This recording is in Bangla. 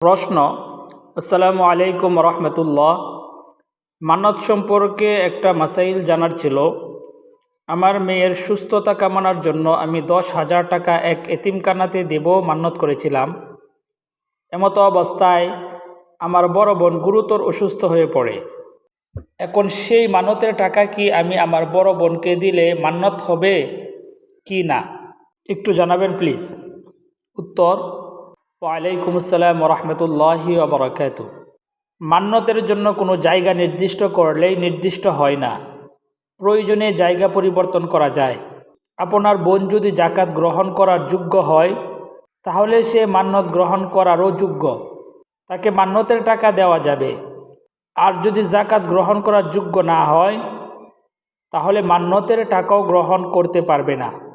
প্রশ্ন, আসসালামু আলাইকুম রহমতুল্লাহ। মানত সম্পর্কে একটা মাসাইল জানার ছিল, আমার মেয়ের সুস্থতা কামনার জন্য আমি দশ হাজার টাকা এক এতিমখানাতে দেব মান্যত করেছিলাম। এমত অবস্থায় আমার বড় বোন গুরুতর অসুস্থ হয়ে পড়ে। এখন সেই মানতের টাকা কি আমি আমার বড় বোনকে দিলে মান্যত হবে কি না? একটু জানাবেন প্লিজ। উত্তর ওয়ালাইকুম আসসালাম রহমতুল্লাহি ওবরাকাত। মান্যতের জন্য কোনো জায়গা নির্দিষ্ট করলেই নির্দিষ্ট হয় না। প্রয়োজনে জায়গা পরিবর্তন করা যায়। আপনার বোন যদি জাকাত গ্রহণ করার যোগ্য হয়, তাহলে সে মান্যত গ্রহণ করারও যোগ্য। তাকে মান্যতের টাকা দেওয়া যাবে। আর যদি জাকাত গ্রহণ করার যোগ্য না হয়, তাহলে মান্যতের টাকাও গ্রহণ করতে পারবে না।